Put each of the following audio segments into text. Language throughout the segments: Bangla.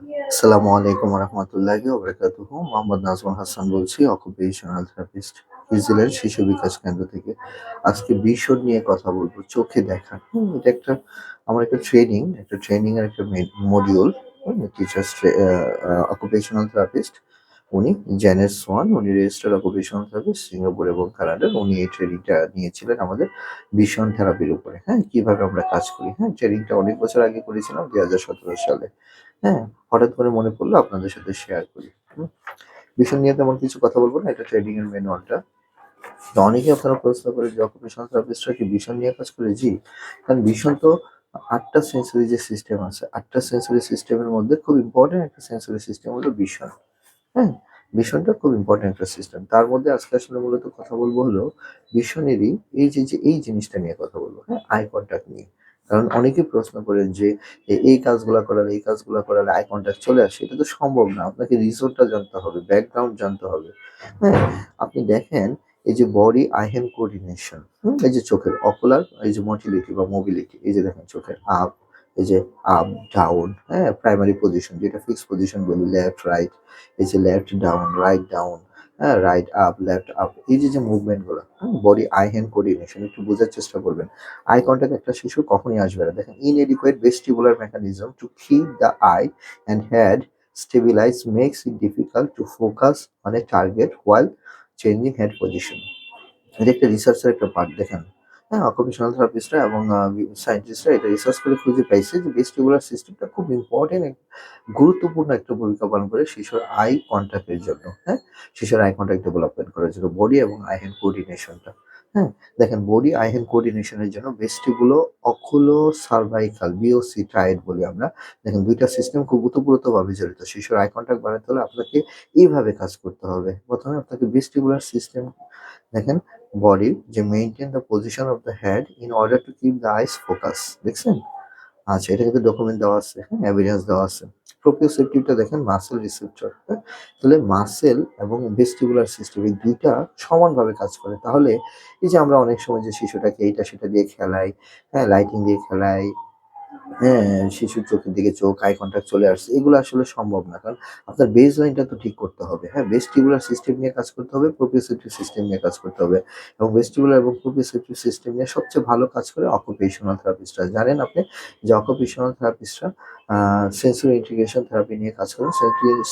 আসসালামু আলাইকুম রহমতুল্লাহি ওবরাকাতুহু। মোহাম্মদ নাজমুল হাসান বলছি অকুপেশনাল থেরাপিস্ট নিউজিল্যান্ড শিশু বিকাশ কেন্দ্র থেকে। আজকে ভীষণ নিয়ে কথা বলব, চোখে দেখা। এটা একটা, আমার একটা ট্রেনিং একটা ট্রেনিং এর একটা মডিউল টিচার্স অকুপেশনাল থেরাপিস্ট উনি জেনেস সোয়ান উনি রেজিস্টার্ড অকুপেশনাল থেরাপিস্ট সিঙ্গাপুর এবং কানাডার উনি এই ট্রেনিংটা নিয়েছিলেন আমাদের ভীষণ থেরাপির উপরে। হ্যাঁ কীভাবে আমরা কাজ করি? হ্যাঁ ট্রেনিংটা অনেক বছর আগে করেছিলাম, দুই হাজার সতেরো সালে। হ্যাঁ হঠাৎ করে মনে পড়ল আপনাদের সাথে শেয়ার করি। ভীষণ নিয়ে তেমন কিছু কথা বলব না, এটা ট্রেডিং এর ম্যানুয়ালটা অনেকে আপনারা প্রশ্ন করে যে অকুপেশনাল থেরাপিস্টরা কি ভীষণ নিয়ে কাজ করে? জি, কারণ ভীষণ তো আটটা সেন্সরি যে সিস্টেম আছে, আটটা সেন্সরি সিস্টেমের মধ্যে খুব ইম্পর্টেন্ট একটা সেন্সরি সিস্টেম হলো ভীষণ হ্যাঁ ভীষণটা খুব ইম্পর্টেন্ট একটা সিস্টেম তার মধ্যে আজকে আসলে মূলত কথা বলব হলো ভীষণেরই এই যে যে এই জিনিসটা নিয়ে কথা বলব হ্যাঁ আই কন্ট্যাক্ট নিয়ে। কারণ অনেকে প্রশ্ন করেন যে এই কাজগুলা করালে এই কাজগুলা করালে আই কন্ট্যাক্ট চলে আসে? এটা তো সম্ভব না। আপনাকে রিসোর্টটা জানতে হবে ব্যাকগ্রাউন্ড জানতে হবে। হ্যাঁ আপনি দেখেন এই যে বডি আই হ্যান্ড কোঅর্ডিনেশন এই যে চোখের অকুলার এই যে মোটিলিটি বা মোবিলিটি এই যে দেখেন চোখের আপ এই যে আপ ডাউন হ্যাঁ প্রাইমারি পজিশন যেটা ফিক্সড পজিশন বলি লেফট রাইট এই যে লেফট ডাউন রাইট ডাউন হ্যাঁ রাইট আপ লেফট আপ এই যে যে মুভমেন্টগুলো বডি আই হ্যান্ড কোঅর্ডিনেশন একটু বোঝার চেষ্টা করবেন। আই কন্ট্যাক্ট একটা শিশু কখনই আসবে না। দেখেন inadequate vestibular mechanism to keep the eye and head stabilize makes it difficult to focus a target while changing head position এটা একটা রিসার্চের একটা পার্ট দেখেন। হ্যাঁ অকুপেশনাল থেরাপিস্টরা এবং সায়েন্টিস্টরা এটা রিসার্চ করে খুঁজে পাইছে যে ভেস্টিবুলার সিস্টেমটা খুব ইম্পর্টেন্ট গুরুত্বপূর্ণ একটা ভূমিকা পালন করে শিশুর আই কন্ট্যাক্টের জন্য হ্যাঁ? শিশুর আই কন্ট্যাক্ট ডেভেলপমেন্ট করার জন্য বডি এবং আই হ্যান্ড কোঅর্ডিনেশনটা হ্যাঁ? দেখেন বডি আই হ্যান্ড কোঅর্ডিনেশনের জন্য বেস্টিগুলো অকুলো সার্ভাইকাল বিওসি ট্রাইড বলি আমরা। দেখেন, দুইটা সিস্টেম খুব ওতপ্রোতভাবে জড়িত। শিশুর আই কন্ট্যাক্ট বাড়াতে হলে আপনাকে এইভাবে কাজ করতে হবে। প্রথমে আপনাকে ভেস্টিবুলার সিস্টেম দেখেন বডির যে maintain the position of the head in order to keep the eyes focus দেখছেন? আচ্ছা এটা কিন্তু ডকুমেন্ট দেওয়া আছে হ্যাঁ এভিডেন্স দেওয়া আছে। প্রোপিওসেপটিভটা দেখেন মাসেল রিসেপ্টর হ্যাঁ? তাহলে মাসেল এবং ভেস্টিবুলার সিস্টেম এই দুইটা সমানভাবে কাজ করে। তাহলে এই যে আমরা অনেক সময় যে শিশুটাকে এইটা সেটা দিয়ে খেলাই হ্যাঁ লাইটিং দিয়ে খেলাই হ্যাঁ শিশুর চোখের দিকে চোখ আই কন্ট্যাক্ট চলে আসছে। এগুলো আসলে সম্ভব না, কারণ আপনার বেস লাইনটা তো ঠিক করতে হবে। হ্যাঁ ভেস্টিবুলার সিস্টেম নিয়ে কাজ করতে হবে প্রোপিওসেপটিভ সিস্টেম নিয়ে কাজ করতে হবে। এবং ভেস্টিবুলার এবং প্রোপিওসেপটিভ সিস্টেম নিয়ে সবচেয়ে ভালো কাজ করে অকুপেশনাল থেরাপিস্টরা জানেন আপনি যে অকুপেশনাল থেরাপিস্টরা সেন্সরি ইন্টিগ্রেশন থেরাপি নিয়ে কাজ করেন।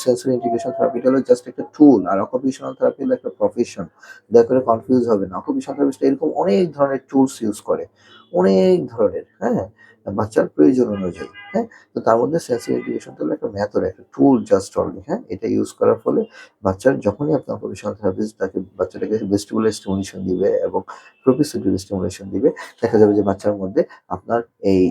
সেন্সরি ইন্টিগ্রেশন থেরাপিটা হলো জাস্ট একটা টুল আর অকুপেশনাল থেরাপি হলো একটা প্রফেশন দয়া করে কনফিউজ হবে না। অকুপেশনাল থেরাপিস্ট এরকম অনেক ধরনের টুলস ইউজ করে। অনেক ধরনের হ্যাঁ। বাচ্চার প্রয়োজন অনুযায়ী হ্যাঁ? তো তার মধ্যে সেন্সরি ইন্টিগ্রেশন হলো একটা মেথড একটা টুল জাস্ট অনলি হ্যাঁ? এটা ইউজ করার ফলে বাচ্চার যখনই আপনার অকুপেশনাল থেরাপিস্ট তাকে বাচ্চাটাকে ভেস্টিবুলার স্টিমুলেশন দিবে এবং প্রোপিসিটিভ স্টিমুলেশন দিবে, দেখা যাবে যে বাচ্চার মধ্যে আপনার এই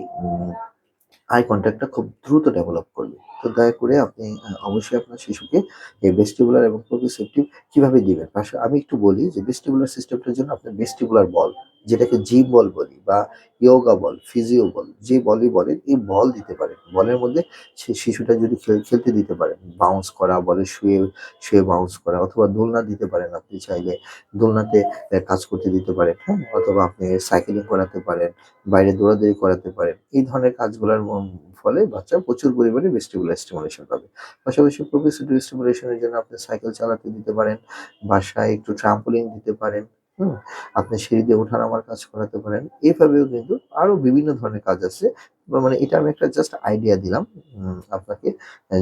আই কন্ট্যাক্টটা খুব দ্রুত ডেভেলপ করবে। তো দয়া করে আপনি অবশ্যই আপনার শিশুকে এই ভেস্টিবুলার এবং প্রোপিসেপটিভ কীভাবে দিবেন? আমি একটু বলি যে ভেস্টিবুলার সিস্টেমটার জন্য আপনার ভেস্টিবুলার বল যেটাকে জিম বল বলি বা ইয়োগা বল ফিজিও বল যে বলই বলেন এই বল দিতে পারেন বলের মধ্যে সে শিশুটা যদি খেল- খেলতে দিতে পারেন বাউন্স করা, বলে শুয়ে শুয়ে বাউন্স করা, অথবা দোলনা দিতে পারেন আপনি চাইলে। দোলনাতে কাজ করতে দিতে পারেন হ্যাঁ অথবা আপনি সাইকেলিং করাতে পারেন, বাইরে দৌড়াদৌড়ি করাতে পারেন। এই ধরনের কাজগুলোর ফলে বাচ্চা প্রচুর পরিমাণে ভেস্টিবুলার স্টিমুলেশন পাবে। পাশাপাশি প্রোপিসিটিভ স্টিমুলেশনের জন্য আপনি সাইকেল চালাতে দিতে পারেন, বাসায় একটু ট্রাম্পোলিন দিতে পারেন হুম, আপনি সিঁড়ি দিয়ে ওঠার আমার কাজ করাতে পারেন। এইভাবেও কিন্তু আরও বিভিন্ন ধরনের কাজ আছে। মানে এটা আমি একটা জাস্ট আইডিয়া দিলাম আপনাকে,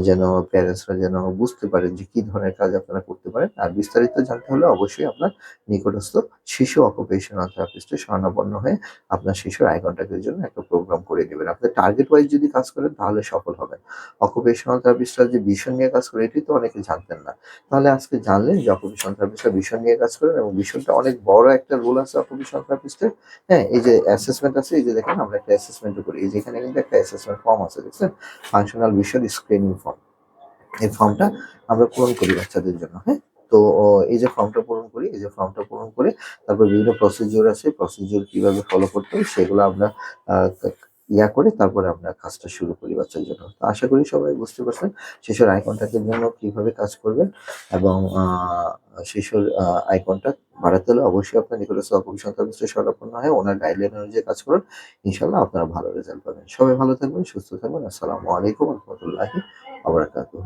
যেন প্যারেন্টসরা যেন বুঝতে পারেন যে কি ধরনের কাজ আপনারা করতে পারেন। আর বিস্তারিত জানতে হলে অবশ্যই আপনার নিকটস্থ শিশু অকুপেশনাল থেরাপিস্টের শরণাপন্ন হয়ে আপনার শিশুর আই কন্ট্যাক্টের জন্য একটা প্রোগ্রাম করে নেবেন। আপনি টার্গেট ওয়াইজ যদি কাজ করেন, তাহলে সফল হবেন। অকুপেশনাল থেরাপিস্টরা যে ভীষণ নিয়ে কাজ করে এটি তো অনেকে জানতেন না। তাহলে আজকে জানলেন যে অকুপেশনাল থেরাপিস্টরা ভীষণ নিয়ে কাজ করেন এবং ভীষণটা অনেক বড় একটা রোল আছে অকুপেশনাল থেরাপিস্টের হ্যাঁ এই যে অ্যাসেসমেন্ট আছে, এই যে দেখেন আমরা একটা অ্যাসেসমেন্টও করি। এই যে এখানে কিন্তু একটা অ্যাসেসমেন্ট ফর্ম আছে, দেখছেন? ফাংশনাল ভিশন স্ক্রিনিং ফর্ম এই ফর্মটা আমরা পূরণ করি বাচ্চাদের জন্য হ্যাঁ? তো এই যে ফর্মটা পূরণ করি, এই যে ফর্মটা পূরণ করে তারপর বিভিন্ন প্রসিজিওর আছে প্রসিজিওর কীভাবে ফলো করতে হবে সেগুলো আমরা ইয়া করে তারপরে আমরা কাজটা শুরু করি বাচ্চার জন্য। তো আশা করি সবাই বুঝতে পারছেন শিশুর আই কন্ট্যাক্টের জন্য কীভাবে কাজ করবেন এবং শিশুর আই কন্ট্যাক্ট বাড়াতে হলে অবশ্যই আপনার নিকটস্থ অকুপেশন সন্তানগ্রস্ত সরাপন্ন হয় ওনার গাইডলাইন অনুযায়ী কাজ করুন। ইনশাল্লাহ আপনারা ভালো রেজাল্ট পাবেন। সবাই ভালো থাকবেন, সুস্থ থাকবেন। আসসালামু আলাইকুম রহমতুল্লাহি আবার বারাকাতুহু।